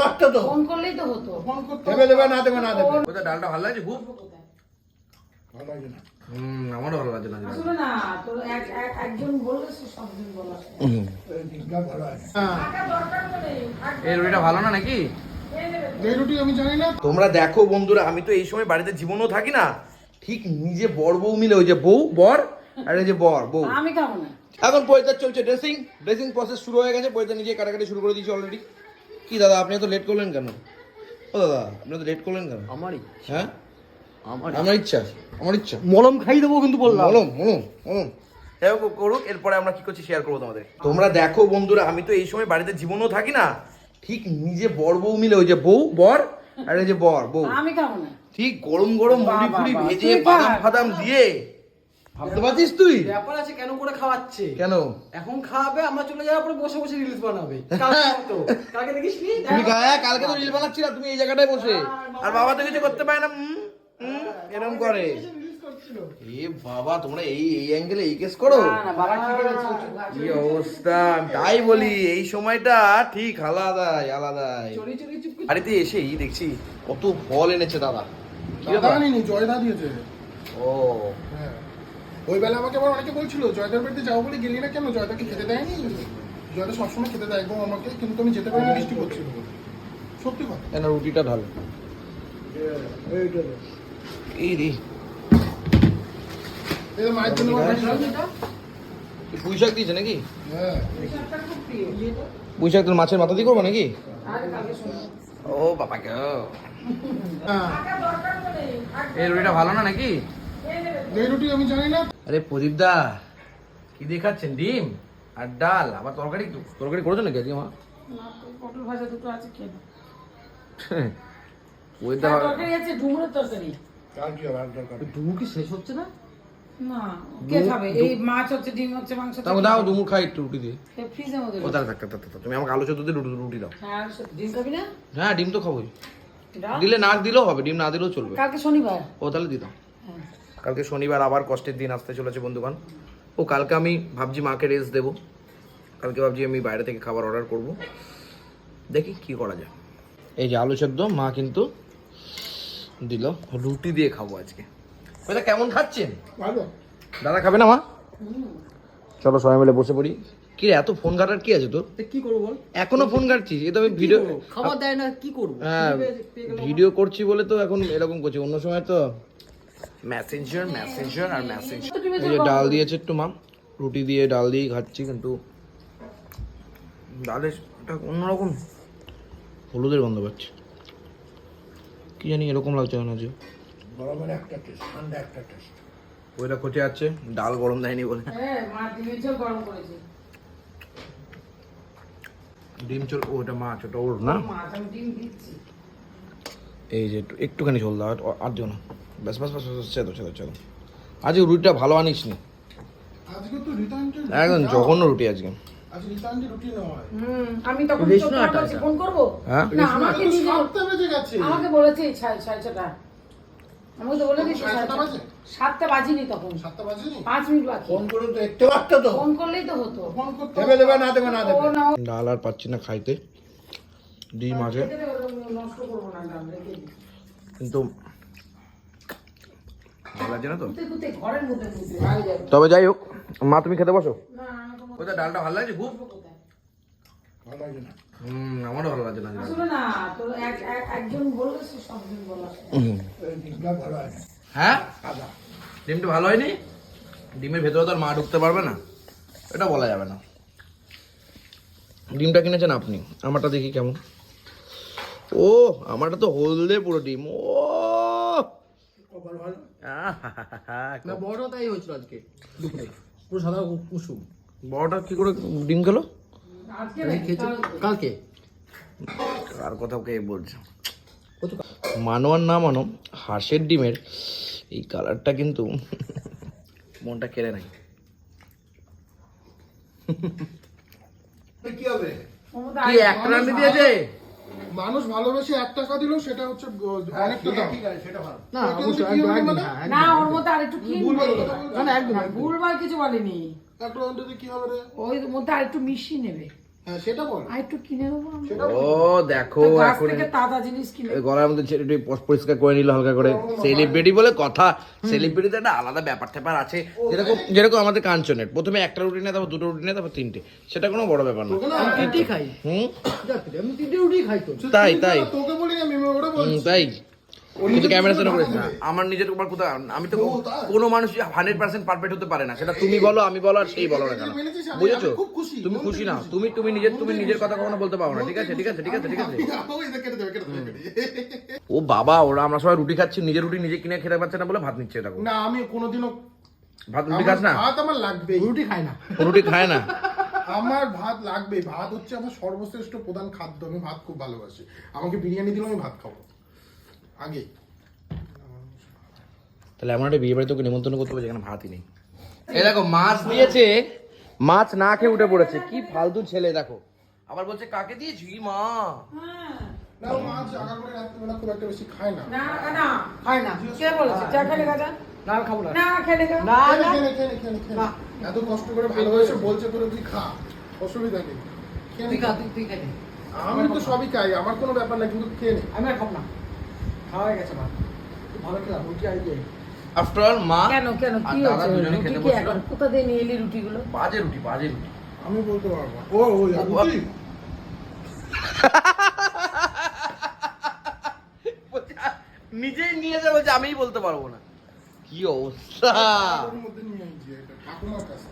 পারতো তো? ফোন করলেই তো হতো। ফোন করতে দেবে দেবে না দেবে না দেবে। কোথায়? ডালটা ভালো লাগছে খুব? ভালো লাগে না। হুম আমারও ভালো লাগছে না আসলে না তোর এক এক- একজন বললে সবজন বলা ভালো আছে এই রুটিটা ভালো না নাকি? এই রুটি আমি জানি না। তোমরা দেখো বন্ধুরা আমি তো এই সময় বাড়িতে জীবনও থাকি না। ঠিক নিজে বর বউ মিলে ওই যে বউ বর আর এই যে বর বউ। আমি খাব না। এখন পরিতার চলছে ড্রেসিং ড্রেসিং প্রসেস শুরু হয়ে গেছে পরিতা নিজে কাটাকাটি শুরু করে দিয়েছি অলরেডি কি দাদা আপনি তো লেট করলেন কেন? ও দাদা আপনি তো লেট করলেন কেন? আমারই হ্যাঁ? আমার আমার ইচ্ছা আমার ইচ্ছা। মলম খাই দেবো কিন্তু বললাম। মলম মলম মলম। যাই হোক করুক এরপরে আমরা কি করছি শেয়ার করব তোমাদের? তোমরা দেখো বন্ধুরা আমি তো এই সময় বাড়িতে জীবনও থাকি না। ঠিক নিজে বর বউ মিলে ওই যে বউ বর আর এই যে বর বউ। আমি খাব না। ঠিক গরম গরম মুড়ি ফুড়ি ভেজে বাদাম ফাদাম দিয়ে ভাবতে পারছিস তুই? ব্যাপার আছে কেন করে খাওয়াচ্ছে? কেন? এখন খাওয়াবে আমরা চলে যাওয়ার পরে বসে বসে রিলস বানাবে। কালকে দেখিস নি তুমি গায়ে কালকে তো রিল বানাচ্ছি না তুমি এই জায়গাটায় বসে। আর বাবা তো কিছু করতে পারে না উম, এরকম করে। এ বাবা তোমরা এই এই অ্যাঙ্গেলে এই কেস করো। কি অবস্থা? তাই বলি এই সময়টা ঠিক আলাদাই আলাদাই। বাড়িতে এসেই দেখছি কত ফল এনেছে দাদা। কি দাদা জয়দা দিয়েছে। ও। হ্যাঁ। ওই বেলা আমাকে আবার অনেকে বলছিল জয়দার বাড়িতে যাও বলে গেলি না কেন? জয়দাকে খেতে দেয়নি? জয়দা সবসময় খেতে দেয় গো আমাকে কিন্তু আমি যেতে পারিনি বৃষ্টি করছিল বলে। সত্যি কথা। কেন রুটিটা এইটা এই রে। মায়ের জন্য এই দিয়েছে নাকি হ্যাঁ বিষয়টা খুব প্রিয়। পুঁই শাক তোর মাছের মাথা দিয়ে করব নাকি? ও বাবা গো। হ্যাঁ। এই রুটিটা ভালো না নাকি? এই রুটি আমি জানি না। আরে প্রদীপ দা কি দেখাচ্ছেন? ডিম আর ডাল আবার তরকারি তরকারি করেছ নাকি আজকে মা? তো পটল ভাজা দুটো আছে খেয়ে নাও। ওই দা আর তরকারি আছে ডুমুরের তরকারি। কার কি আর দরকার ডুমু কি শেষ হচ্ছে না? না কে খাবে? এই মাছ হচ্ছে ডিম হচ্ছে মাংস তাও দাও দুমুর খাই একটু রুটি দিয়ে। ফ্রিজের মধ্যে ও থাক থাক, থাক, থাক, তুমি আমাকে আলু সেদ্ধ দিয়ে রুটি রুটি দাও। হ্যাঁ ডিম খাবি না? হ্যাঁ ডিম তো খাবোই। দিলে না দিলেও হবে ডিম না দিলেও চলবে। কালকে শনিবার। ও তাহলে দি দাও। কালকে শনিবার আবার কষ্টের দিন আসতে চলেছে বন্ধুগণ। ও কালকে আমি ভাবছি মাকে রেস্ট দেবো। কালকে ভাবছি আমি বাইরে থেকে খাবার অর্ডার করব। দেখি কি করা যায়। এই যে আলু সেদ্ধ মা কিন্তু দিল। রুটি দিয়ে খাব আজকে। ওটা কেমন খাচ্ছেন? ভালো। দাদা খাবে না মা? চলো সবাই মিলে বসে পড়ি। কি রে এত ফোন ঘাটার কি আছে তোর? কি করব বল? এখনও ফোন ঘাটছিস? এ তো আমি ভিডিও? খাবার দেয় না কি করব? হ্যাঁ ভিডিও করছি বলে তো এখন এরকম করছি। অন্য সময় তো মেসেঞ্জার মেসেঞ্জার আর মেসেঞ্জার এই যে ডাল দিয়েছে একটু মা রুটি দিয়ে ডাল দিয়ে খাচ্ছি কিন্তু ডালের এটা অন্যরকম। হলুদের গন্ধ পাচ্ছি। কি জানি এরকম লাগছে কেন যে গরমের একটা টেস্ট ঠান্ডা একটা টেস্ট ওইটা খোঁচে আছে ডাল গরম দেয়নি বলে। হ্যাঁ মা ডিমের ঝোল গরম করেছে। ডিম চল ওটা মাছ ওটা ওর না? এই যে একটু একটুখানি ঝোল দাও আর- আর দিও না। ব্যাস ব্যাস ব্যাস ব্যাস চেদো চেদো চেদো আজকে রুটিটা ভালো আনিস নি? আজকে তো রিটার্নটা একদম জঘন্য রুটি আজকে। হ্যাঁ? আমাকে তো বলেছে বলে দিচ্ছে? সাতটা বাজিনি তখন। সাতটা বাজেনি? পাঁচ মিনিট বাকি। ফোন তো দেখতে পারতো তো। ফোন করলেই তো হতো। ফোন করতে দেবে দেবে না দেবে না দেবে। ডাল আর পাচ্ছি না খাইতে। ডিম আছে। কিন্তু লাগছে না তো? তবে যাই হোক মা তুমি খেতে বসো। কোথায় ডালটা ভালো লাগছে খুব? কোথায়? ভালো লাগে না। হুম আমারও ভালো লাগছে না হ্যাঁ ডিমটা ভালো হয়নি? ডিমের ভেতরে তো আর মা ঢুকতে পারবে না। এটা বলা যাবে না। ডিমটা কিনেছেন আপনি? আমারটা দেখি কেমন। ও আমারটা তো হলদে পুরো ডিম। ও কপাল ভালো? না বড় তাই হয়েছিল আজকে। পুরো সাদা কুসুম। বড়টা কি করে ডিম কালকে। আর কোথাও কে বলছে? মানো আর না মানো হাঁসের ডিমের এই কালারটা কিন্তু মনটা কেড়ে নাই কি হবে? কি একটা রান্না দিয়েছে? মানুষ ভালোবেসে এক টাকা দিল সেটা হচ্ছে গ- অনেকটা দাম। না কি হ্যাঁ, না ওর মধ্যে আরেকটু বলছো। না একদম। ভুলভাল কিছু বলেনি। একটা অন্তত কি হবে রে? ওই মধ্যে আরেকটু মিশিয়ে নেবে। হ্যাঁ সেটা বল। আর একটু কিনে দেবো সেটা ও দেখো এখন তাজা জিনিস কিনে। গলার মধ্যে ছেলেটি পরিষ্কার করে নিল হালকা করে। সেলিব্রিটি বলে কথা। সেলিব্রিটিতে একটা আলাদা ব্যাপার ট্যাপার আছে যেরকম যেরকম আমাদের কাঞ্চনের। প্রথমে একটা রুটি নেয় তারপর দুটো রুটি নেয় তারপর তিনটে। সেটা কোনো বড় ব্যাপার না। আমি তিনটেই খাই। হুম? আমি তিনটে রুটি খাই তো। তাই, তাই। তোকে বলি আমি ওটা বলছি। তাই। আমার নিজের তোমার কোথাও আমি তো কোনো মানুষ হান্ড্রেড পার্সেন্ট পারফেক্ট হতে পারে না। সেটা তুমি বলো আমি বলো আর সেই বলো না কেন। বুঝেছ? খুশি, তুমি খুশি না। তুমি তুমি নিজের তুমি নিজের কথা কখনো বলতে পারো না। ঠিক আছে ঠিক আছে ঠিক আছে ঠিক আছে। ও বাবা ওরা আমরা সবাই রুটি খাচ্ছি নিজের রুটি নিজে কিনে খেতে পারছে না বলে ভাত নিচ্ছে এটা না আমি কোনোদিনও ভাত রুটি আমার খাস না? ভাত আমার লাগবে রুটি খাই না। রুটি খায় না? আমার ভাত লাগবে ভাত হচ্ছে আমার সর্বশ্রেষ্ঠ প্রধান খাদ্য। আমি ভাত খুব ভালোবাসি। আমাকে বিরিয়ানি দিলে আমি ভাত খাব। আগে তাহলে এমন একটা বিয়ে বাড়ি তোকে নিমন্ত্রণ করতে হবে যেখানে ভাতই নেই। এই দেখো মাছ দিয়েছে মাছ না খেয়ে উঠে পড়েছে। কি ফালতু ছেলে দেখো। আবার বলছে কাকে দিয়েছি মা? হ্যাঁ। না মাছ জাগা করে রাত্রিবেলা খুব একটা বেশি খায় না। না না খাই না। কে বলেছে? চা খেলে গাজা না আমি খাব না। না খেলে না না। খেলে, খেলে, খেলে, খেলে। এত কষ্ট করে ভালোবেসে বলছে করে তুই খা। অসুবিধা নেই। তুই খা তুই তুই আমি তো সবই খাই আমার কোনো ব্যাপার না কিন্তু খেয়ে নে। আমি খাব না। খাওয়া হয়ে গেছে খুব ভালো খেলাম রুটি আর ইয়ে। আফটার অল মা কেন কেন? কি হচ্ছে দুজনে খেতে কোথা দিয়ে নিয়ে এলি রুটিগুলো? বাজে রুটি বাজে রুটি। আমি বলতে পারব ও ও, রুটি? নিজেই নিয়ে যাব যে আমিই বলতে পারব না। কি অবস্থা? মধ্যে নিয়ে আইছি এটা, ঠাকুমার কাছে।